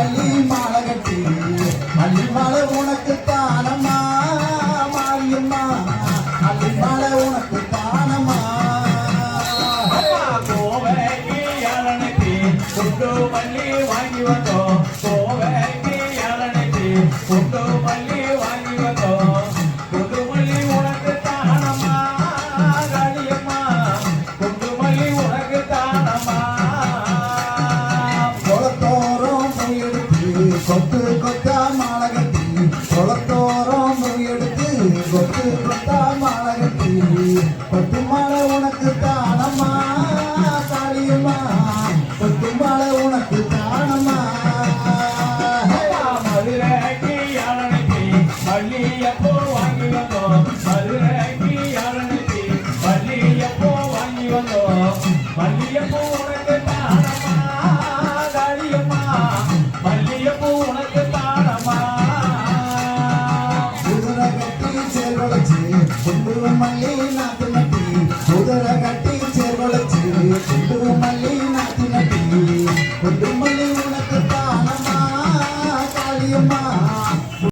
அள்ளி மாலை கட்டி அள்ளி மாலை உனக்கு தானம்மா மாரியம்மா. அள்ளி மாலை உனக்கு தானம்மா. கோவைக்கு யாழனுக்கு குண்டு வாங்கி வந்தோம். கோவைக்கு யாழனுக்கு குளத்தோரம் எடுத்து கொத்து கொத்தா மாலை கட்டி கொத்து மாலை உனக்கு தானம்மா தாலியம்மா கொத்து மாலை உனக்கு தானம்மா. மதுரைக்கு இளநிக்கு மல்லியப்பூ வாங்கி வந்தோம். மதுரைக்கு இளநிக்கு மல்லியப்பூ வாங்கி வந்தோம். மல்லியப்போ చేర్వలచి గుడ్డు మళ్ళీ నాకు నటి కుదర కట్టి చేర్వలచి గుడ్డు